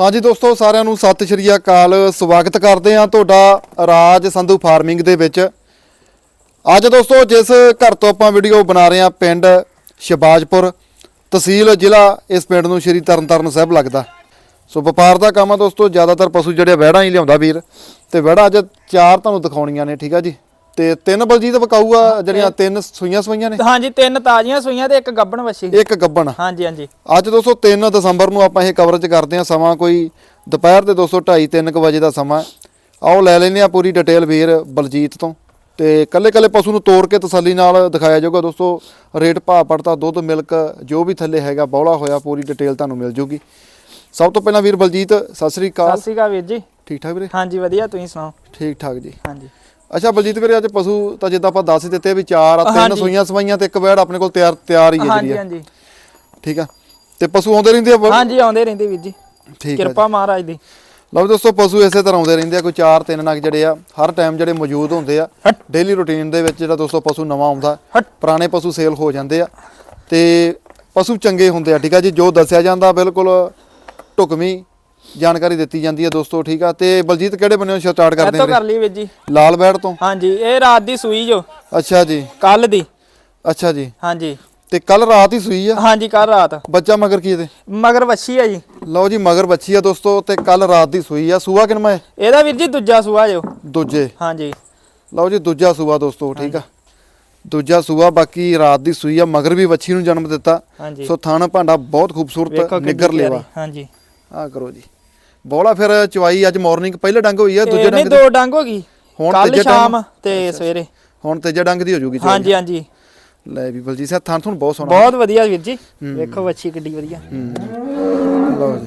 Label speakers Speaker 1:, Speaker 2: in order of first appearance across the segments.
Speaker 1: ਹਾਂਜੀ ਦੋਸਤੋ, ਸਾਰਿਆਂ ਨੂੰ ਸਤਿ ਸ਼੍ਰੀ ਅਕਾਲ। ਸਵਾਗਤ ਕਰਦੇ ਹਾਂ ਤੁਹਾਡਾ ਰਾਜ ਸੰਧੂ ਫਾਰਮਿੰਗ ਦੇ ਵਿੱਚ। ਅੱਜ ਦੋਸਤੋ, ਜਿਸ ਘਰ ਤੋਂ ਆਪਾਂ ਵੀਡੀਓ ਬਣਾ ਰਹੇ ਹਾਂ, ਪਿੰਡ ਸ਼ਿਬਾਜਪੁਰ, ਤਹਿਸੀਲ ਜ਼ਿਲ੍ਹਾ, ਇਸ ਪਿੰਡ ਨੂੰ ਸ਼੍ਰੀ ਤਰਨਤਾਰਨ ਸਾਹਿਬ ਲੱਗਦਾ। ਸੋ ਵਪਾਰ ਦਾ ਕੰਮ ਆ ਦੋਸਤੋ, ਜ਼ਿਆਦਾਤਰ ਪਸ਼ੂ ਜਿਹੜੇ ਵਹਿੜਾਂ ਹੀ ਲਿਆਉਂਦਾ ਵੀਰ। ਤੇ ਵਹਿੜਾਂ ਅੱਜ ਚਾਰ ਤੁਹਾਨੂੰ ਦਿਖਾਉਣੀਆਂ ਨੇ, ਠੀਕ ਆ ਜੀ? ਤੇ ਤਿੰਨ ਬਲਜੀਤ ਵਿਕਾਊ ਆ ਜਿਹੜੀਆਂ ਤਿੰਨ ਸੂਈਆਂ ਸੂਈਆਂ ਨੇ?
Speaker 2: ਹਾਂਜੀ ਤਿੰਨ ਤਾਜ਼ੀਆਂ ਸੂਈਆਂ ਤੇ ਇੱਕ ਗੱਬਣ ਵੱਛੀ।
Speaker 1: ਇੱਕ ਗੱਬਣ।
Speaker 2: ਹਾਂਜੀ ਹਾਂਜੀ।
Speaker 1: ਅੱਜ ਦੋਸਤੋ 3 ਦਸੰਬਰ ਨੂੰ ਆਪਾਂ ਇਹ ਕਵਰੇਜ ਕਰਦੇ ਹਾਂ ਸਮਾਂ ਕੋਈ ਦੁਪਹਿਰ ਦੇ 2:30 3 ਕੁ ਵਜੇ ਦਾ ਸਮਾਂ ਆਓ ਲੈ ਲੈਨੇ ਆ ਪੂਰੀ ਡਿਟੇਲ ਵੀਰ ਬਲਜੀਤ ਤੋਂ। ਤੇ ਕੱਲੇ ਕੱਲੇ ਪਸ਼ੂ ਨੂੰ ਤੋੜ ਕੇ ਤਸੱਲੀ ਨਾਲ ਦਿਖਾਇਆ ਜਾਊਗਾ ਦੋਸਤੋ। ਰੇਟ ਭਾਅ ਪੜਤਾ ਦੁੱਧ ਮਿਲਕ ਜੋ ਵੀ ਥੱਲੇ ਹੈਗਾ ਬੌਲਾ ਹੋਇਆ ਪੂਰੀ ਡਿਟੇਲ ਤੁਹਾਨੂੰ ਮਿਲ ਜੂਗੀ। ਸਭ ਤੋਂ ਪਹਿਲਾਂ ਵੀਰ ਬਲਜੀਤ ਸਤਿ ਸ੍ਰੀ ਅਕਾਲ।
Speaker 2: ਸਤਿ ਸ਼੍ਰੀ ਅਕਾਲ ਵੀਰ ਜੀ।
Speaker 1: ਠੀਕ ਠਾਕ ਵੀਰੇ?
Speaker 2: ਹਾਂਜੀ ਵਧੀਆ ਤੁਸੀਂ ਸੁਣਾਓ?
Speaker 1: ਠੀਕ ਠਾਕ ਜੀ।
Speaker 2: ਹਾਂਜੀ।
Speaker 1: ਅੱਛਾ ਬਲਜੀਤ ਵੀਰੇ ਅੱਜ ਪਸ਼ੂ ਤਾਂ ਜਿੱਦਾਂ ਆਪਾਂ ਦੱਸ ਦਿੱਤੇ ਵੀ ਚਾਰ ਆ ਤਿੰਨ
Speaker 2: ਹਾਂਜੀ।
Speaker 1: ਸੂਈਆਂ ਸਵਾਈਆਂ ਤੇ ਇੱਕ ਵੈੜ ਆਪਣੇ ਕੋਲ ਤਿਆਰ ਤਿਆਰ ਹੀ ਹੈ ਜਿਹੜੀ
Speaker 2: ਹਾਂਜੀ
Speaker 1: ਆ
Speaker 2: ਹਾਂਜੀ
Speaker 1: ਠੀਕ ਆ ਤੇ ਪਸ਼ੂ ਆਉਂਦੇ ਰਹਿੰਦੇ ਆ ਬ-
Speaker 2: ਹਾਂਜੀ ਆਉਂਦੇ ਰਹਿੰਦੇ ਵੀਰ ਜੀ
Speaker 1: ਠੀਕ ਆ ਜੀ।
Speaker 2: ਕਿਰਪਾ ਮਹਾਰਾਜ ਦੀ
Speaker 1: ਲਓ ਵੀ ਦੋਸਤੋ ਪਸ਼ੂ ਇਸੇ ਤਰ੍ਹਾਂ ਆਉਂਦੇ ਰਹਿੰਦੇ ਆ ਕੋਈ 4 3 ਨਗ ਜਿਹੜੇ ਆ ਹਰ ਟਾਈਮ ਜਿਹੜੇ ਮੌਜੂਦ ਹੁੰਦੇ ਆ
Speaker 2: ਹਟ।
Speaker 1: ਡੇਲੀ ਰੁਟੀਨ ਦੇ ਵਿੱਚ ਜਿਹੜਾ ਦੋਸਤੋ ਪਸ਼ੂ ਨਵਾਂ ਆਉਂਦਾ
Speaker 2: ਹਟ।
Speaker 1: ਪੁਰਾਣੇ ਪਸ਼ੂ ਸੇਲ ਹੋ ਜਾਂਦੇ ਆ ਤੇ ਪਸ਼ੂ ਚੰਗੇ ਹੁੰਦੇ ਆ ਠੀਕ ਆ ਜੀ ਜੋ ਦੱਸਿਆ ਜਾਂਦਾ ਬਿਲਕੁਲ ਢੁਕਵੀਂ ਜਾਣਕਾਰੀ ਦਿੱਤੀ ਜਾਂਦੀ ਹੈ ਦੋਸਤੋ ਠੀਕ ਆ? ਤੇ ਬਲਜੀਤ ਕਿਹੜੇ ਬੰਨਿਓ ਸਟਾਰਟ ਕਰਦੇ
Speaker 2: ਇੱਥੋਂ
Speaker 1: ਨੇ
Speaker 2: ਕਰ ਲਈ ਵੀਰ ਜੀ।
Speaker 1: ਲਾਲ ਬੈੜ ਤੋਂ?
Speaker 2: ਹਾਂਜੀ ਇਹ ਰਾਤ ਦੀ ਸੂਈ ਜੋ।
Speaker 1: ਅੱਛਾ ਜੀ।
Speaker 2: ਕੱਲ ਦੀ।
Speaker 1: ਅੱਛਾ ਜੀ।
Speaker 2: ਹਾਂਜੀ।
Speaker 1: ਤੇ ਕੱਲ ਰਾਤ ਹੀ ਸੂਈ ਆ?
Speaker 2: ਹਾਂਜੀ ਕੱਲ ਰਾਤ।
Speaker 1: ਬੱਚਾ ਮਗਰ ਕੀ ਇਹਦੇ
Speaker 2: ਮਗਰ ਵੱਛੀ ਆ ਜੀ।
Speaker 1: ਲਓ ਜੀ ਮਗਰ ਬੱਚੀ ਆ ਦੋਸਤੋ ਤੇ ਕੱਲ ਰਾਤ ਦੀ ਸੂਈ ਆ। ਸੂਆ ਕਿਨਮਾ ਹੈ?
Speaker 2: ਇਹਦਾ ਵੀਰ ਜੀ ਦੂਜਾ ਸੂਆ ਜੋ।
Speaker 1: ਦੂਜੇ।
Speaker 2: ਹਾਂਜੀ।
Speaker 1: ਲਓ ਜੀ ਦੂਜਾ ਸੂਆ ਦੋਸਤੋ ਠੀਕ ਆ? ਦੂਜਾ ਸੂਆ ਬਾਕੀ ਰਾਤ ਦੀ ਸੂਈ ਆ ਮਗਰ ਵੀ ਵੱਛੀ ਨੂੰ ਜਨਮ ਦਿੱਤਾ। ਸੋ ਥਾਣਾ ਭਾਂਡਾ ਬਹੁਤ ਖੂਬਸੂਰਤ
Speaker 2: ਕਿੰਨੀ
Speaker 1: ਨਿੱਗਰ। ਲੇਵਾ।
Speaker 2: ਹਾਂਜੀ।
Speaker 1: ਆ ਕਰੋ ਜੀ। ਬੋਲਾ ਫਿਰ ਚਵਾਈ ਅੱਜ ਮਾਰਨਿੰਗ ਪਹਿਲੇ ਡੰਗ ਹੋਈ ਆ ਦੂਜੇ ਡੰਗ ਦੀ।
Speaker 2: ਡੰਗ ਹੋ ਗਈ।
Speaker 1: ਹੁਣ
Speaker 2: ਕੱਲ ਸ਼ਾਮ? ਤੇ ਸਵੇਰੇ।
Speaker 1: ਹੁਣ ਤੀਜੇ ਡੰਗ ਦੀ ਹੋ ਜੂਗੀ।
Speaker 2: ਹਾਂਜੀ ਹਾਂਜੀ।
Speaker 1: ਲੈ ਵੀ ਬਲਜੀ ਸਾਹਿਬ ਥਾਂ ਤੁਹਾਨੂੰ ਬਹੁਤ ਸੋਹਣਾ।
Speaker 2: ਬਹੁਤ ਵਧੀਆ ਵੀਰ ਜੀ। ਵੇਖੋ ਵੱਛੀ ਕਿੱਡੀ ਵਧੀਆ।
Speaker 1: ਲਓ ਜੀ।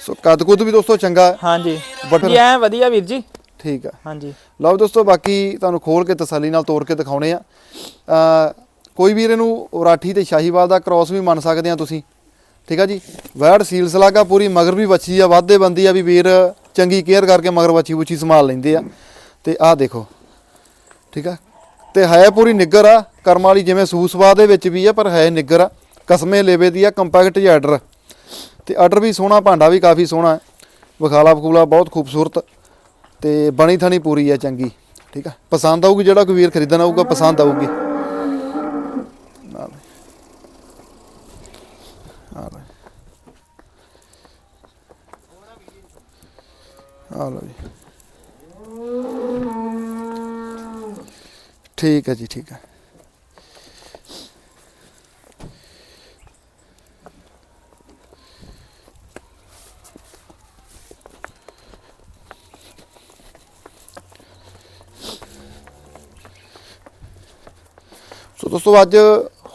Speaker 1: ਸੋ ਕੱਦ ਕੁੱਦ ਵੀ ਦੋਸਤੋ ਚੰਗਾ।
Speaker 2: ਹਾਂਜੀ।
Speaker 1: ਬਟਰ-
Speaker 2: ਜੀ ਐ ਵਧੀਆ ਵੀਰ ਜੀ।
Speaker 1: ਠੀਕ ਆ।
Speaker 2: ਹਾਂਜੀ।
Speaker 1: ਲਓ ਦੋਸਤੋ ਬਾਕੀ ਤੁਹਾਨੂੰ ਖੋਲ ਕੇ ਤਸੱਲੀ ਨਾਲ ਤੋੜ ਕੇ ਦਿਖਾਉਣੇ ਆ। ਕੋਈ ਵੀਰ ਇਹਨੂੰ ਉਰਾਠੀ ਤੇ ਸ਼ਾਹੀਵਾਲ ਦਾ ਕ੍ਰਾਸ ਵੀ ਮੰਨ ਸਕਦੇ ਆ ਤੁਸੀਂ। ਠੀਕ ਆ ਜੀ? ਵੈੜ ਸੀਲ ਸਲਾਗਾ ਪੂਰੀ ਮਗਰ ਵੀ ਬੱਚੀ ਆ, ਵਾਧੇ ਬੰਦੀ ਆ ਵੀ ਵੀਰ ਚੰਗੀ ਕੇਅਰ ਕਰਕੇ ਮਗਰ ਬੱਚੀ ਬੁੱਚੀ ਸੰਭਾਲ ਲੈਂਦੇ ਆ। ਤੇ ਆਹ ਦੇਖੋ, ਠੀਕ ਆ? ਤੇ ਹੈ ਪੂਰੀ ਨਿੱਗਰ ਆ, ਕਰਮ ਵਾਲੀ ਜਿਵੇਂ ਸੂਸਵਾ ਦੇ ਵਿੱਚ ਵੀ ਆ, ਪਰ ਹੈ ਨਿੱਗਰ ਆ। ਕਸਮੇ ਲੇਵੇ ਦੀ ਆ, ਕੰਪੈਕਟ ਜਿਹਾ ਆਰਡਰ। ਤੇ ਆਰਡਰ ਵੀ ਸੋਹਣਾ, ਭਾਂਡਾ ਵੀ ਕਾਫੀ ਸੋਹਣਾ ਹੈ। ਵਿਖਾਲਾ ਬਖੂਲਾ ਬਹੁਤ ਖੂਬਸੂਰਤ। ਤੇ ਬਣੀ ਥਣੀ ਪੂਰੀ ਆ, ਚੰਗੀ। ਠੀਕ ਆ? ਪਸੰਦ ਆਊਗੀ ਜਿਹੜਾ ਕੋਈ ਵੀਰ ਖਰੀਦਣ ਆਊਗਾ, ਪਸੰਦ ਆਊਗੀ। ਆ ਲੈ ਆ ਲਓ ਜੀ ਠੀਕ ਹੈ ਜੀ ਠੀਕ ਹੈ ਸੋ ਦੋਸਤੋ ਅੱਜ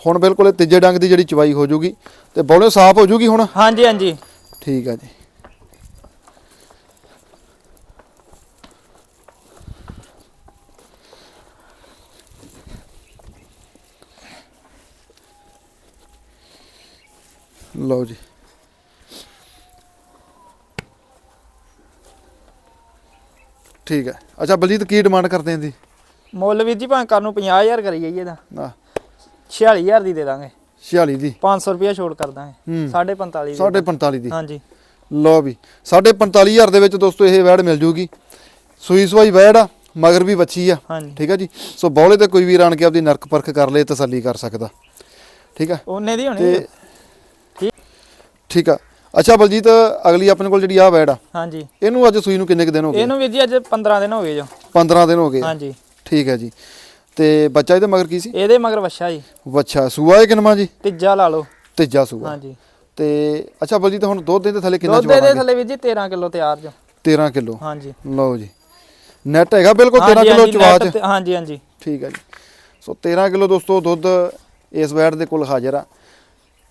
Speaker 1: ਹੁਣ ਬਿਲਕੁਲ ਇਹ ਤੀਜੇ ਡੰਗ ਦੀ ਜਿਹੜੀ ਚਵਾਈ ਹੋ ਜੂਗੀ ਤੇ ਬੌਲੇ ਸਾਫ਼ ਹੋ ਜੂਗੀ ਹੁਣ?
Speaker 2: ਹਾਂਜੀ ਹਾਂਜੀ।
Speaker 1: ਠੀਕ ਆ ਜੀ। ਲਓ ਜੀ। ਠੀਕ ਹੈ ਅੱਛਾ ਬਲਜੀਤ ਕੀ ਡਿਮਾਂਡ ਕਰਦੇ ਆਂ ਦੀ
Speaker 2: ਮੁੱਲ ਵੀਰ ਜੀ ਭਾਵੇਂ ਕਰ ਨੂੰ 50000 ਕਰੀ ਜਾਈਏ ਇਹਦਾ।
Speaker 1: ਨਾ
Speaker 2: 46000 ਦੀ ਦੇ ਦਾਂਗੇ।
Speaker 1: 46 ਦੀ।
Speaker 2: 500 ਰੁਪਿਆ ਛੋੜ ਕਰ ਦਾਂਗੇ।
Speaker 1: ਹੂੰ।
Speaker 2: 45 ਦੀ।
Speaker 1: ਸਾਢੇ 45 ਦੀ।
Speaker 2: ਹਾਂਜੀ।
Speaker 1: ਲਓ ਵੀ ਸਾਢੇ 45000 ਦੇ ਵਿੱਚ ਦੋਸਤੋ ਇਹ ਵੈੜ ਮਿਲ ਜੂਗੀ। ਸੂਈ ਸਵਾਈ ਵੈੜ ਆ ਮਗਰ ਵੀ ਬੱਚੀ ਆ। ਠੀਕ ਆ ਜੀ? ਸੋ ਬੌਲੇ ਤੇ ਕੋਈ ਵੀ ਆਣ ਕੇ ਆਪਦੀ ਨਰਕ ਪਰਖ ਕਰ ਲੇ ਤਸੱਲੀ ਕਰ ਸਕਦਾ। ਠੀਕ ਆ?
Speaker 2: ਉਹਨੇ ਦੀ ਹੋਣੀ ਠੀਕ।
Speaker 1: ਆ। ਅੱਛਾ ਬਲਜੀਤ ਅਗਲੀ ਆਪਣੇ ਕੋਲ ਜਿਹੜੀ ਆ ਵੈੜ ਆ
Speaker 2: ਹਾਂਜੀ।
Speaker 1: ਇਹਨੂੰ ਅੱਜ ਸੂਈ ਨੂੰ ਕਿੰਨੇ ਕੁ ਦਿਨ ਹੋ ਗਏ?
Speaker 2: ਇਹਨੂੰ ਵੀਰ ਜੀ ਅੱਜ 15 ਦਿਨ ਹੋ ਗਏ ਜੋ।
Speaker 1: 15 ਦਿਨ ਹੋ ਗਏ
Speaker 2: ਹਾਂਜੀ।
Speaker 1: ਠੀਕ ਹੈ ਜੀ। ਤੇ ਬੱਚਾ ਇਹਦੇ ਮਗਰ ਕੀ ਸੀ?
Speaker 2: ਇਹਦੇ ਮਗਰ ਵੱਛਾ ਜੀ।
Speaker 1: ਬੱਚਾ ਸੂਆ ਹੈ ਕਿਨਮਾ ਜੀ?
Speaker 2: ਤੀਜਾ ਲਾ ਲਓ।
Speaker 1: ਤੀਜਾ ਸੂਆ।
Speaker 2: ਹਾਂਜੀ।
Speaker 1: ਤੇ ਅੱਛਾ ਬਲਜੀਤ ਹੁਣ ਦੁੱਧ ਦੇ ਥੱਲੇ ਕਿੰਨਾ
Speaker 2: ਦੁੱਧ ਦੇ
Speaker 1: ਚਵਾਵਾਂਗੇ?
Speaker 2: ਥੱਲੇ ਵੀਰ ਜੀ 13 ਕਿਲੋ ਤਿਆਰ ਜੋ।
Speaker 1: 13 ਕਿਲੋ।
Speaker 2: ਹਾਂਜੀ।
Speaker 1: ਲਓ ਜੀ। ਨੈਟ ਹੈਗਾ ਬਿਲਕੁਲ 13
Speaker 2: ਹਾਂਜੀ,
Speaker 1: ਕਿਲੋ ਚਵਾ ਚ।
Speaker 2: ਤੇ- ਹਾਂਜੀ ਹਾਂਜੀ।
Speaker 1: ਠੀਕ ਹੈ ਜੀ। ਸੋ 13 ਕਿਲੋ ਦੋਸਤੋ ਦੁੱਧ ਇਸ ਵੈਟ ਦੇ ਕੋਲ ਹਾਜ਼ਰ ਆ।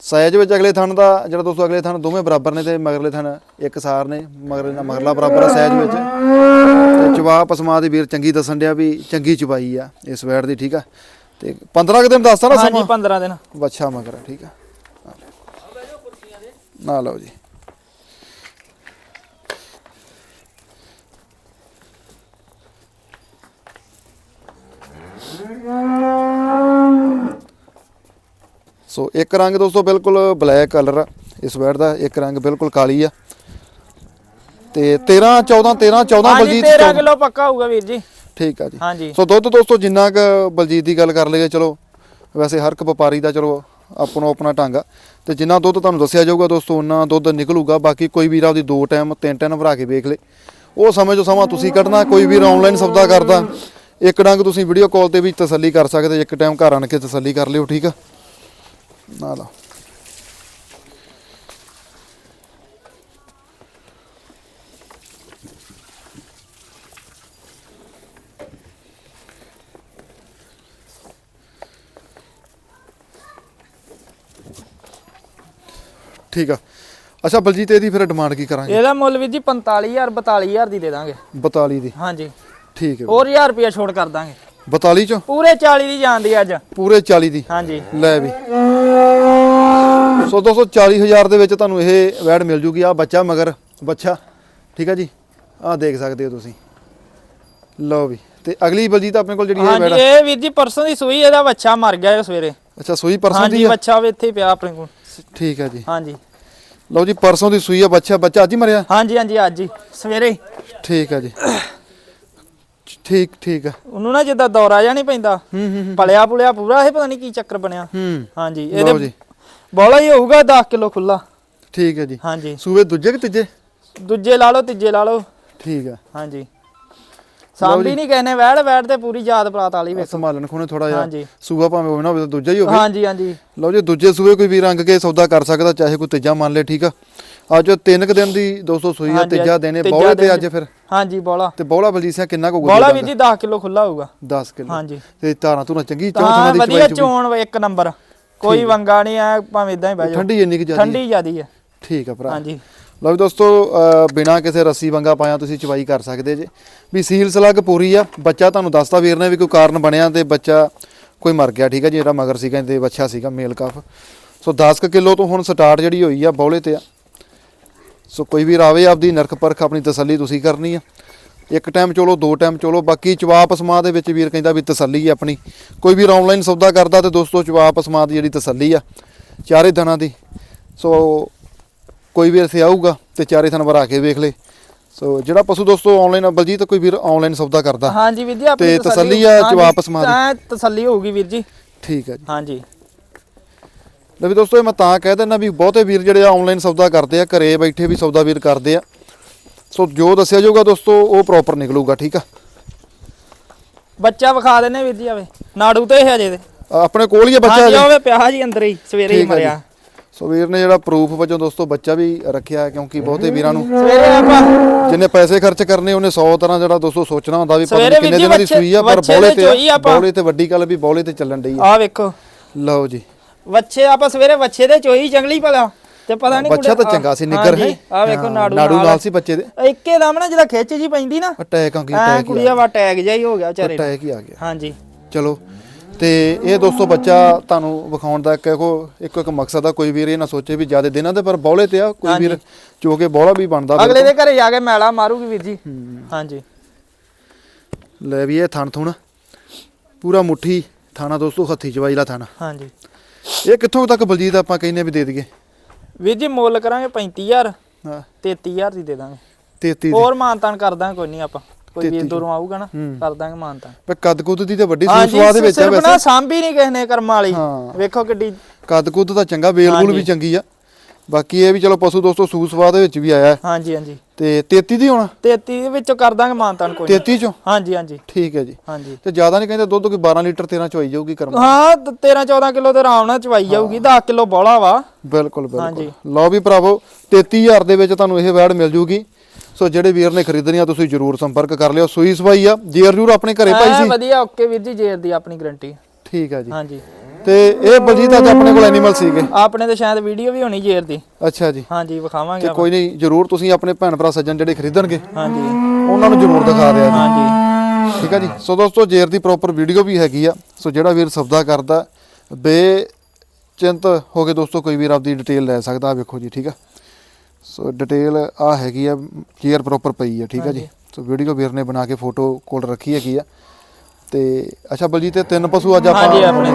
Speaker 1: ਸਾਈਜ਼ ਵਿੱਚ ਅਗਲੇ ਥਣ ਦਾ ਜਿਹੜਾ ਦੋਸਤੋ ਅਗਲੇ ਥਣ ਦੋਵੇਂ ਬਰਾਬਰ ਨੇ ਤੇ ਮਗਰਲੇ ਥਣ ਇੱਕ ਸਾਰ ਨੇ ਮਗਰਲੇ ਨਾਲ ਮਗਰਲਾ ਬਰਾਬਰ ਆ ਸਾਈਜ਼ ਵਿੱਚ। ਤੇ ਚਵਾ ਪਸਮਾ ਦੀ ਵੀਰ ਚੰਗੀ ਦੱਸਣ ਡਿਆ ਵੀ ਚੰਗੀ ਚਵਾਈ ਆ ਇਸ ਵੈਟ ਦੀ ਠੀਕ ਆ? ਤੇ 15 ਕੁ ਦਿਨ ਦੱਸਤਾ ਨਾ
Speaker 2: ਹਾਂਜੀ
Speaker 1: ਸਮਾਂ?
Speaker 2: 15 ਦਿਨ।
Speaker 1: ਬੱਚਾ ਮਗਰ ਆ, ਠੀਕ ਆ ਨਾ ਲਓ ਜੀ। ਸੋ ਇੱਕ ਰੰਗ ਦੋਸਤੋ ਬਿਲਕੁਲ ਬਲੈਕ ਕਲਰ ਆ ਇਸ ਵੈੜ ਦਾ ਇੱਕ ਰੰਗ ਬਿਲਕੁਲ ਕਾਲੀ ਆ। ਤੇ 13 14 13 14
Speaker 2: ਹਾਂਜੀ
Speaker 1: ਬਲਜੀਤ
Speaker 2: 13
Speaker 1: ਚੌਦਾਂ-
Speaker 2: ਕਿਲੋ ਪੱਕਾ ਹੋਊਗਾ ਵੀਰ ਜੀ।
Speaker 1: ਠੀਕ ਆ ਜੀ।
Speaker 2: ਹਾਂਜੀ।
Speaker 1: ਸੋ ਦੁੱਧ ਦੋਸਤੋ ਜਿੰਨਾ ਕ ਬਲਜੀਤ ਦੀ ਗੱਲ ਕਰ ਲਈਏ ਚਲੋ ਵੈਸੇ ਹਰ ਇੱਕ ਵਪਾਰੀ ਦਾ ਚਲੋ ਆਪਣੋ ਆਪਣਾ ਆ। ਤੇ ਜਿੰਨਾ ਦੁੱਧ ਤੁਹਾਨੂੰ ਦੱਸਿਆ ਜਾਊਗਾ ਦੋਸਤੋ ਉਹਨਾਂ ਦੁੱਧ ਨਿਕਲੂਗਾ। ਬਾਕੀ ਕੋਈ ਵੀਰ ਆਪਦੀ ਦੋ ਟਾਈਮ ਤਿੰਨ ਟਾਈਮ ਭਰਾ ਕੇ ਵੇਖ ਲੇ। ਉਹ ਸਮੇਂ ਜੋ ਸਮਾਂ ਤੁਸੀਂ ਕੱਢਣਾ ਕੋਈ ਵੀਰ ਆਨਲਾਈਨ ਸੌਦਾ ਕਰਦਾ ਇੱਕ ਡੰਗ ਤੁਸੀਂ ਵੀਡੀਓ ਕਾਲ ਤੇ ਵੀ ਤਸੱਲੀ ਕਰ ਸਕਦੇ ਇੱਕ ਟਾਈਮ ਘਰ ਆਣ ਕੇ ਤਸੱਲੀ ਕਰ ਲਿਓ ਠੀਕ ਆ? ਨਾ ਠੀਕ ਆ ਅੱਛਾ ਬਲਜੀਤ ਇਹਦੀ ਫਿਰ ਡਿਮਾਂਡ ਕੀ ਕਰਾਂਗੇ
Speaker 2: ਇਹਦਾ ਮੁੱਲ ਵੀਰ ਜੀ 45000 42000 ਦੀ ਦੇ ਦਾਂਗੇ
Speaker 1: 42 ਦੀ
Speaker 2: ਹਾਂਜੀ
Speaker 1: ਠੀਕ ਹੈ
Speaker 2: ਹੋਰ 1000 ਰੁਪਇਆ ਛੋੜ ਕਰ ਦਾਂਗੇ
Speaker 1: 42 ਚੋਂ
Speaker 2: ਪੂਰੇ 40 ਦੀ ਜਾਂਦੀ ਅੱਜ
Speaker 1: ਪੂਰੇ 40 ਦੀ
Speaker 2: ਹਾਂਜੀ
Speaker 1: ਲੈ ਵੀ ਸੋ ਦੋਸਤੋ 40000 ਦੇ ਵਿੱਚ ਤੁਹਾਨੂੰ ਇਹ ਵੈਡ ਮਿਲ ਜੂਗੀ। ਆ ਬੱਚਾ ਮਗਰ ਬੱਚਾ। ਠੀਕ ਆ ਜੀ? ਆ ਦੇਖ ਸਕਦੇ ਹੋ ਤੁਸੀਂ। ਲਓ ਵੀ। ਤੇ ਅਗਲੀ ਬਲਜੀਤ ਆਪਣੇ ਕੋਲ ਜਿਹੜੀ ਹੈ
Speaker 2: ਹਾਂਜੀ
Speaker 1: ਵੈਡ
Speaker 2: ਇਹ ਵੀਰ ਜੀ ਪਰਸੋਂ ਦੀ ਸੂਈ ਇਹਦਾ ਬੱਚਾ ਮਰ ਗਿਆ ਇਹ ਸਵੇਰੇ।
Speaker 1: ਅੱਛਾ ਸੂਈ ਪਰਸੋਂ
Speaker 2: ਹਾਂਜੀ
Speaker 1: ਦੀ ਆ?
Speaker 2: ਬੱਚਾ ਵੀ ਇੱਥੇ ਹੀ ਪਿਆ ਆਪਣੇ ਕੋਲ।
Speaker 1: ਠੀਕ ਆ ਜੀ।
Speaker 2: ਹਾਂਜੀ।
Speaker 1: ਲਓ ਜੀ ਪਰਸੋਂ ਦੀ ਸੂਈ ਆ ਬੱਚਾ। ਬੱਚਾ ਅੱਜ ਹੀ ਮਰਿਆ?
Speaker 2: ਹਾਂਜੀ ਹਾਂਜੀ ਅੱਜ ਹੀ। ਸਵੇਰੇ ਹੀ।
Speaker 1: ਠੀਕ ਆ ਜੀ। ਠੀਕ ਠੀਕ ਆ।
Speaker 2: ਉਹਨੂੰ ਨਾ ਜਿੱਦਾਂ ਦੌਰਾ ਜਾਂ ਨਹੀਂ ਪੈਂਦਾ।
Speaker 1: ਹੂੰ ਹੂੰ
Speaker 2: ਪਲਿਆ ਪੁਲਿਆ ਪੂਰਾ ਇਹ ਪਤਾ ਨਹੀਂ ਕੀ ਚੱਕਰ ਬਣਿਆ।
Speaker 1: ਹੂੰ।
Speaker 2: ਹਾਂਜੀ
Speaker 1: ਲਓ
Speaker 2: ਇਹਦੇ ਬੋਲਾ ਹੀ ਹੋਊਗਾ 10 ਕਿਲੋ ਖੁੱਲਾ।
Speaker 1: ਠੀਕ ਹੈ ਜੀ।
Speaker 2: ਹਾਂਜੀ।
Speaker 1: ਸੂਏ ਦੂਜੇ ਕਿ ਤੀਜੇ?
Speaker 2: ਦੂਜੇ ਲਾ ਲਓ ਤੀਜੇ ਲਾ ਲਓ।
Speaker 1: ਠੀਕ ਆ
Speaker 2: ਹਾਂਜੀ। ਸਾਂਭੀ ਨਹੀਂ ਕਹਿੰਦੇ ਵੈੜ ਵੈੜ ਤੇ ਪੂਰੀ ਯਾਦ ਬਰਾਤ ਵਾਲੀ ਵੇਖੋ।
Speaker 1: ਸੰਭਾਲਣ ਖੋਣੇ ਥੋੜਾ ਜਿਹਾ।
Speaker 2: ਹਾਂਜੀ।
Speaker 1: ਸੂਆ ਭਾਵੇਂ ਹੋਵੇ ਨਾ ਹੋਵੇ ਤਾਂ ਦੂਜਾ ਹੀ ਹੋਵੇ।
Speaker 2: ਹਾਂਜੀ ਹਾਂਜੀ।
Speaker 1: ਲਓ ਜੀ ਦੂਜੇ ਸੂਏ ਕੋਈ ਵੀ ਰੰਗ ਕੇ ਸੌਦਾ ਕਰ ਸਕਦਾ ਚਾਹੇ ਕੋਈ ਤੀਜਾ ਮੰਨ ਲੇ ਠੀਕ ਆ। ਅੱਜ ਤਿੰਨ ਕੁ ਦਿਨ ਦੀ 200 ਸੂਈ ਆ
Speaker 2: ਹਾਂਜੀ,
Speaker 1: ਤੀਜਾ ਦਿਨ ਹੈ
Speaker 2: ਤੀਜਾ
Speaker 1: ਬੌਲੇ ਤੇ
Speaker 2: ਦਿਨ।
Speaker 1: ਅੱਜ ਫਿਰ।
Speaker 2: ਹਾਂਜੀ ਬੋਲਾ।
Speaker 1: ਤੇ ਬੌਲਾ ਬਲਜੀਤ ਸਿੰਘ ਕਿੰਨਾ ਕੁ
Speaker 2: ਬੋਲਾ ਵੀ ਜੀ 10 ਕਿਲੋ ਖੁੱਲਾ ਹੋਊਗਾ।
Speaker 1: 10 ਕਿਲੋ।
Speaker 2: ਹਾਂਜੀ।
Speaker 1: ਤੇ ਧਾਰਾਂ ਧੂਰਾਂ ਚੰਗੀ ਚੌਂ
Speaker 2: ਤਾਂ
Speaker 1: ਦੀ
Speaker 2: ਵਧੀਆ
Speaker 1: ਚਵਾਈ।
Speaker 2: ਚੋਣ ਇੱਕ ਨੰਬਰ। ਕੋਈ ਵੰਗਾ ਨਹੀਂ ਆ ਭਾਵੇਂ ਇਦਾਂ ਹੀ ਬਹਿ ਜਾਓ।
Speaker 1: ਠੰਡੀ ਇੰਨੀ ਕਿ ਜ਼ਿਆਦੀ
Speaker 2: ਠੰਡੀ ਜਿਆਦੀ ਹੈ।
Speaker 1: ਠੀਕ ਆ ਭਰਾ।
Speaker 2: ਹਾਂਜੀ।
Speaker 1: ਲਓ ਵੀ ਦੋਸਤੋ ਬਿਨਾਂ ਕਿਸੇ ਰੱਸੀ ਵੰਗਾ ਪਾਇਆ ਤੁਸੀਂ ਚਵਾਈ ਕਰ ਸਕਦੇ ਜੇ। ਵੀ ਸੀਲ ਸਲੱਗ ਪੂਰੀ ਆ। ਬੱਚਾ ਤੁਹਾਨੂੰ ਦੱਸਤਾ ਵੀਰ ਨੇ ਵੀ ਕੋਈ ਕਾਰਨ ਬਣਿਆ ਤੇ ਬੱਚਾ ਕੋਈ ਮਰ ਗਿਆ ਠੀਕ ਆ ਜਿਹੜਾ ਮਗਰ ਸੀਗਾ ਤੇ ਬੱਚਾ ਸੀਗਾ ਮੇਲ ਕਾਫ। ਸੋ 10 ਕਿਲੋ ਤੋਂ ਹੁਣ ਸਟਾਰਟ ਜਿਹੜੀ ਹੋਈ ਆ ਬੌਲੇ ਤੇ ਆ। ਸੋ ਕੋਈ ਵੀਰ ਆਵੇ ਆਪਦੀ ਨਰਕ ਪਰਖ ਆਪਣੀ ਤਸੱਲੀ ਤੁਸੀਂ ਕਰਨੀ ਆ। ਇੱਕ ਟਾਈਮ ਚਲੋ ਦੋ ਟਾਈਮ ਚਲੋ ਬਾਕੀ ਚਵਾਪ ਸਮਾਂ ਦੇ ਵਿੱਚ ਵੀਰ ਕਹਿੰਦਾ ਵੀ ਤਸੱਲੀ ਆ ਆਪਣੀ। ਕੋਈ ਵੀਰ ਆਨਲਾਈਨ ਸੌਦਾ ਕਰਦਾ ਤੇ ਦੋਸਤੋ ਚਵਾਪ ਸਮਾਂ ਦੀ ਜਿਹੜੀ ਤਸੱਲੀ ਆ ਚਾਰੇ ਦਿਨਾਂ ਦੀ। ਸੋ ਕੋਈ ਵੀ ਇੱਥੇ ਆਊਗਾ ਤੇ ਚਾਰੇ ਥਣ ਭਰਾ ਕੇ ਵੇਖ ਲੇ। ਸੋ ਜਿਹੜਾ ਪਸ਼ੂ ਦੋਸਤੋ ਆਨਲਾਈਨ ਬਲਜੀਤ ਕੋਈ ਵੀਰ ਆਨਲਾਈਨ ਸੌਦਾ ਕਰਦਾ?
Speaker 2: ਹਾਂਜੀ ਵੀਰ ਜੀ ਆਪਣੀ
Speaker 1: ਤੇ ਤਸੱਲੀ ਆ ਜਵਾਬ ਸਮਾਂ ਦੀ।
Speaker 2: ਤਸੱਲੀ ਹੋਊਗੀ ਵੀਰ ਜੀ।
Speaker 1: ਠੀਕ ਹੈ ਜੀ।
Speaker 2: ਹਾਂਜੀ।
Speaker 1: ਲੈ ਵੀ ਦੋਸਤੋ ਇਹ ਮੈਂ ਤਾਂ ਕਹਿ ਦਿੰਦਾ ਵੀ ਬਹੁਤੇ ਵੀਰ ਜਿਹੜੇ ਆਨਲਾਈਨ ਸੌਦਾ ਕਰਦੇ ਆ ਘਰੇ ਬੈਠੇ ਵੀ ਸੌਦਾ ਵੀਰ ਕਰਦੇ ਆ। ਸੋ ਜੋ ਦੱਸਿਆ ਜਾਊਗਾ ਦੋਸਤੋ ਉਹ ਪ੍ਰੋਪਰ ਨਿਕਲੂਗਾ ਠੀਕ ਆ?
Speaker 2: ਬੱਚਾ ਵਿਖਾ ਦਿੰਨੇ ਵੀਰ ਜੀ ਆਵੇ। ਨਾੜੂ ਤੇ ਹਜੇ ਦੇ
Speaker 1: ਆਪਣੇ ਕੋਲ ਹੀ ਆ ਬੱਚਾ
Speaker 2: ਹਾਂਜੀ। ਆਵੇ ਪਿਆ ਜੀ ਅੰਦਰ ਹੀ ਸਵੇਰੇ ਹੀ। ਮਰਿਆ।
Speaker 1: ਸੋ ਵੀਰ ਨੇ ਜਿਹੜਾ ਪ੍ਰੂਫ ਵਜੋਂ ਦੋਸਤੋ ਬੱਚਾ ਵੀ ਰੱਖਿਆ ਕਿਉਂਕਿ ਬਹੁਤੇ ਵੀਰਾਂ ਨੂੰ
Speaker 2: ਸਵੇਰੇ ਆਪਾਂ
Speaker 1: ਜਿੰਨੇ ਪੈਸੇ ਖਰਚ ਕਰਨੇ ਉਹਨੇ 100 ਤਰ੍ਹਾਂ ਜਿਹੜਾ ਦੋਸਤੋ ਸੋਚਣਾ ਹੁੰਦਾ ਵੀ ਪਤਾ ਕਿੰਨੇ ਦਿਨਾਂ ਦੀ ਸੂਈ ਆ ਪਰ ਬੌਲੇ ਤੇ ਬੌਲੇ ਤੇ ਵੱਡੀ ਗੱਲ ਵੀ ਬੌਲੇ ਤੇ ਚੱਲਣ ਡਈ ਆ।
Speaker 2: ਆ ਵੇਖੋ।
Speaker 1: ਲਓ ਜੀ।
Speaker 2: ਵੱਛੇ ਆਪਾਂ ਸਵੇਰੇ ਵੱਛੇ ਦੇ ਚੋਈ ਜੰਗਲੀ ਭਲਾ। ਤੇ ਪਤਾ ਨਹੀਂ
Speaker 1: ਬੱਚਾ ਤਾਂ ਚੰਗਾ ਸੀ ਨਿੱਗਰ ਹੈ।
Speaker 2: ਆ ਵੇਖੋ ਨਾੜੂ
Speaker 1: ਨਾੜੂ ਨਾਲ। ਸੀ ਬੱਚੇ ਦੇ।
Speaker 2: ਇੱਕੇ ਦਮ ਨਾ ਜਿਹੜਾ ਖਿੱਚ ਜੀ ਪੈਂਦੀ ਨਾ
Speaker 1: ਅਟੈਕ ਆ ਕੀ
Speaker 2: ਐ
Speaker 1: ਅਟੈਕ
Speaker 2: ਕੁੜੀਆ ਵਾ ਟੈਗ ਜਿਹਾ ਹੀ ਗਿਆ ਵਿਚਾਰੇ।
Speaker 1: ਅਟੈਕ ਹੀ ਆ ਗਿਆ।
Speaker 2: ਹਾਂਜੀ।
Speaker 1: ਚਲੋ ਤੇ ਇਹ ਦੋਸਤੋ ਬੱਚਾ ਤੁਹਾਨੂੰ ਵਿਖਾਉਣ ਦਾ ਇੱਕ ਇੱਕੋ ਇੱਕੋ ਮਕਸਦ ਆ ਕੋਈ ਵੀਰ ਇਹ ਨਾ ਸੋਚੇ ਵੀ ਜ਼ਿਆਦਾ ਦਿਨਾਂ ਦੇ ਪਰ ਬੌਲੇ ਤੇ ਆ ਕੋਈ ਵੀਰ ਜੋ ਕਿ ਬੌਲਾ ਵੀ ਬਣਦਾ
Speaker 2: ਅਗਲੇ ਦੇ ਘਰੇ ਜਾ ਕੇ ਮੈਲਾ ਮਾਰੂਗੀ ਵੀਰ ਜੀ। ਹਾਂਜੀ।
Speaker 1: ਲੈ ਵੀ ਇਹ ਥਣ ਥੁਣ। ਪੂਰਾ ਮੁੱਠੀ ਥਾਣਾ ਦੋਸਤੋ ਹੱਥੀ ਚਵਾਈ ਦਾ ਥਾਣਾ।
Speaker 2: ਹਾਂਜੀ।
Speaker 1: ਇਹ ਕਿੱਥੋਂ ਤੱਕ ਬਲਜੀਤ ਆਪਾਂ ਕਹਿੰਨੇ ਵੀ ਦੇ ਦਈਏ?
Speaker 2: ਵੀਰ ਜੀ ਮੁੱਲ ਕਰਾਂਗੇ 35000
Speaker 1: ਹਾਂ।
Speaker 2: 33000 ਦੀ ਦੇ ਦਾਂਗੇ।
Speaker 1: 33 ਦੀ।
Speaker 2: ਹੋਰ ਮਾਨਤਾਨ ਕਰ ਦਾਂਗੇ ਕੋਈ ਨਹੀਂ ਆਪਾਂ। ਕੋਈ ਵੀਰ
Speaker 1: 33
Speaker 2: ਦੂਰੋਂ ਆਊਗਾ ਨਾ। ਕਰ ਦਾਂਗੇ ਮਾਨਤਾਨ।
Speaker 1: ਪਰ ਕੱਦ ਕੁੱਦ ਦੀ ਤੇ ਵੱਡੀ ਸਵਾਦ ਦੇ ਵਿੱਚ ਆ
Speaker 2: ਸਿਰਫ ਨਾ
Speaker 1: ਵੈਸੇ।
Speaker 2: ਸਾਂਭੀ ਨਹੀਂ ਕਿਸੇ ਨੇ ਕਰਮ ਵਾਲੀ। ਵੇਖੋ ਕਿੱਡੀ
Speaker 1: ਕੱਦ ਕੁੱਦ ਦਾ ਚੰਗਾ ਵੂਲ ਵੀ। ਚੰਗੀ ਆ। ਬਾਕੀ ਇਹ ਵੀ ਚਲੋ ਪਸ਼ੂ ਦੋਸਤੋ ਸੂ ਸਵਾਦ ਦੇ ਵਿੱਚ ਵੀ ਆਇਆ ਹੈ।
Speaker 2: ਹਾਂਜੀ ਹਾਂਜੀ।
Speaker 1: ਤੇ 33 ਦੀ ਹੋਣਾ?
Speaker 2: 33 ਦੇ ਵਿੱਚੋਂ ਕਰ ਦਾਂਗੇ ਮਾਨਤਾਨ ਕੋਈ ਨੀ।
Speaker 1: 33 ਚੋਂ?
Speaker 2: ਹਾਂਜੀ ਹਾਂਜੀ।
Speaker 1: ਠੀਕ ਹੈ ਜੀ।
Speaker 2: ਹਾਂਜੀ।
Speaker 1: ਤੇ ਜ਼ਿਆਦਾ ਨਹੀਂ ਕਹਿੰਦੇ ਦੁੱਧ ਕੋਈ 12 ਲੀਟਰ 13 ਚੋਈ ਜਾਊਗੀ ਕਰਮ।
Speaker 2: ਹਾਂ 13 14 ਕਿਲੋ ਤੇ ਆਰਾਮ ਨਾਲ ਚਵਾਈ ਜਾਊਗੀ 10 ਕਿਲੋ ਬੋਲਾ ਵਾ।
Speaker 1: ਬਿਲਕੁਲ ਬਿਲਕੁਲ।
Speaker 2: ਹਾਂਜੀ।
Speaker 1: ਲਓ ਵੀ ਭਰਾਵੋ 33000 ਦੇ ਵਿੱਚ ਤੁਹਾਨੂੰ ਇਹ ਵੈੜ ਮਿਲ ਜੂਗੀ। ਸੋ ਜਿਹੜੇ ਵੀਰ ਨੇ ਖਰੀਦਣੀ ਆ ਤੁਸੀਂ ਜਰੂਰ ਸੰਪਰਕ ਕਰ ਲਿਓ। ਸੂਈ ਸਵਾਈ ਆ। ਜੇਰ ਜੂਰ ਆਪਣੇ ਘਰੇ ਪਾਈ
Speaker 2: ਐ
Speaker 1: ਸੀ
Speaker 2: ਵਧੀਆ ਓਕੇ ਵੀਰ ਜੀ ਜੇਰ ਦੀ ਆਪਣੀ ਗਰੰਟੀ।
Speaker 1: ਠੀਕ ਆ ਜੀ।
Speaker 2: ਹਾਂਜੀ।
Speaker 1: ਤੇ ਇਹ ਬਲਜੀਤ ਅੱਜ ਆਪਣੇ ਕੋਲ ਐਨੀਮਲ ਸੀਗੇ।
Speaker 2: ਆਪਣੇ ਤੇ ਸ਼ਾਇਦ ਵੀਡੀਓ ਵੀ ਹੋਣੀ ਜੇਰ ਦੀ।
Speaker 1: ਅੱਛਾ ਜੀ।
Speaker 2: ਹਾਂਜੀ ਵਿਖਾਵਾਂਗੇ
Speaker 1: ਤੇ। ਕੋਈ ਨਹੀਂ ਜਰੂਰ ਤੁਸੀਂ ਆਪਣੇ ਭੈਣ ਭਰਾ ਸੱਜਣ ਜਿਹੜੇ ਖਰੀਦਣਗੇ
Speaker 2: ਹਾਂਜੀ।
Speaker 1: ਉਹਨਾਂ ਨੂੰ ਜਰੂਰ ਦਿਖਾ ਦਿਆ ਜੀ।
Speaker 2: ਹਾਂਜੀ।
Speaker 1: ਠੀਕ ਆ ਜੀ। ਸੋ ਦੋਸਤੋ ਜੇਰ ਦੀ ਪ੍ਰੋਪਰ ਵੀਡੀਓ ਵੀ ਹੈਗੀ ਆ। ਸੋ ਜਿਹੜਾ ਵੀਰ ਸੌਦਾ ਕਰਦਾ ਬੇਚਿੰਤ ਹੋ ਕੇ ਦੋਸਤੋ ਕੋਈ ਵੀਰ ਆਪਦੀ ਡਿਟੇਲ ਲੈ ਸਕਦਾ ਆ ਵੇਖੋ ਜੀ ਠੀਕ ਆ। ਸੋ ਡਿਟੇਲ ਆ ਹੈਗੀ ਆ ਜੇਰ ਪ੍ਰੋਪਰ ਪਈ ਆ ਠੀਕ ਆ ਜੀ। ਸੋ ਵੀਡੀਓ ਵੀਰ ਨੇ ਬਣਾ ਕੇ ਫੋਟੋ ਕੋਲ ਰੱਖੀ ਹੈਗੀ ਆ। ਤੇ ਅੱਛਾ ਬਲਜੀਤ ਤੇ ਤਿੰਨ ਪਸ਼ੂ ਅੱਜ ਆਪਾਂ
Speaker 2: ਹਾਂਜੀ ਆਪਣੇ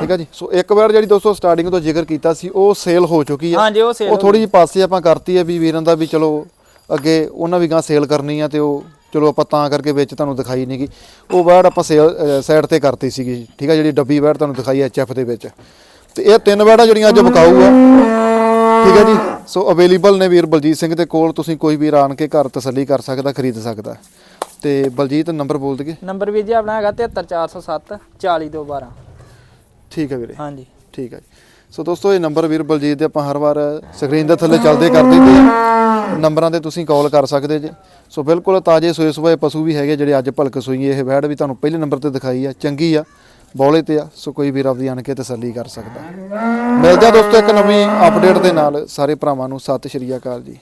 Speaker 1: ਠੀਕ ਆ ਜੀ? ਸੋ ਇੱਕ ਵਾਰ ਜਿਹੜੀ ਦੋਸਤੋ ਸਟਾਰਟਿੰਗ ਤੋਂ ਜ਼ਿਕਰ ਕੀਤਾ ਸੀ ਉਹ ਸੇਲ ਹੋ ਚੁੱਕੀ ਆ।
Speaker 2: ਹਾਂਜੀ ਉਹ ਸੇਲ
Speaker 1: ਉਹ ਥੋੜੀ ਜਿਹੀ ਪਾਸੇ ਆਪਾਂ ਕਰਤੀ ਹੈ ਵੀ ਵੀਰਾਂ ਦਾ ਵੀ ਚਲੋ ਅੱਗੇ ਉਹਨਾਂ ਵੀ ਗਾਂ ਸੇਲ ਕਰਨੀ ਆ ਤੇ ਉਹ ਚਲੋ ਆਪਾਂ ਤਾਂ ਕਰਕੇ ਵਿੱਚ ਤੁਹਾਨੂੰ ਦਿਖਾਈ ਨਹੀਂਗੀ ਉਹ ਵੈੜ ਆਪਾਂ ਸੇਲ ਸਾਈਡ ਤੇ ਕਰਤੀ ਸੀਗੀ। ਠੀਕ ਆ ਜਿਹੜੀ ਡੱਬੀ ਵੈੜ ਤੁਹਾਨੂੰ ਦਿਖਾਈ ਐਚਐਫ ਦੇ ਵਿੱਚ। ਤੇ ਇਹ ਤਿੰਨ ਵੈੜਾਂ ਜਿਹੜੀਆਂ ਅੱਜ ਵਿਕਾਊ ਆ। ਠੀਕ ਹੈ ਜੀ? ਸੋ ਅਵੇਲੇਬਲ ਨੇ ਵੀਰ ਬਲਜੀਤ ਸਿੰਘ ਦੇ ਕੋਲ। ਤੁਸੀਂ ਕੋਈ ਵੀਰ ਆਣ ਕੇ ਘਰ ਤਸੱਲੀ ਕਰ ਸਕਦਾ ਖਰੀਦ ਸਕਦਾ। ਤੇ ਬਲਜੀਤ ਨੰਬਰ ਬੋਲ ਦਈਏ।
Speaker 2: ਨੰਬਰ ਵੀਰ ਜੀ ਆਪਣਾ ਹੈਗਾ 73407 40212
Speaker 1: ਠੀਕ ਹੈ ਵੀਰੇ।
Speaker 2: ਹਾਂਜੀ।
Speaker 1: ਠੀਕ ਹੈ ਜੀ। ਸੋ ਦੋਸਤੋ ਇਹ ਨੰਬਰ ਵੀਰ ਬਲਜੀਤ ਦੇ ਆਪਾਂ ਹਰ ਵਾਰ ਸਕਰੀਨ ਦੇ ਥੱਲੇ ਚੱਲਦੇ ਕਰ ਦਿੰਦੇ ਆ ਨੰਬਰਾਂ ਤੇ ਤੁਸੀਂ ਕਾਲ ਕਰ ਸਕਦੇ ਜੇ। ਸੋ ਬਿਲਕੁਲ ਤਾਜ਼ੇ ਸੋਏ ਸੁਭਾਏ ਪਸ਼ੂ ਵੀ ਹੈਗੇ ਜਿਹੜੇ ਅੱਜ ਭਲਕ ਸੋਈ ਇਹ ਵੈੜ ਵੀ ਤੁਹਾਨੂੰ ਪਹਿਲੇ ਨੰਬਰ ਤੇ ਦਿਖਾਈ ਆ ਚੰਗੀ ਆ ਬੌਲੇ ਤੇ ਆ। ਸੋ ਕੋਈ ਵੀਰ ਆਪਦੀ ਆਣ ਕੇ ਤਸੱਲੀ ਕਰ ਸਕਦਾ। ਮਿਲਦੇ ਆ ਦੋਸਤੋ ਇੱਕ ਨਵੀਂ ਅਪਡੇਟ ਦੇ ਨਾਲ। ਸਾਰੇ ਭਰਾਵਾਂ ਨੂੰ ਸਤਿ ਸ਼੍ਰੀ ਅਕਾਲ ਜੀ।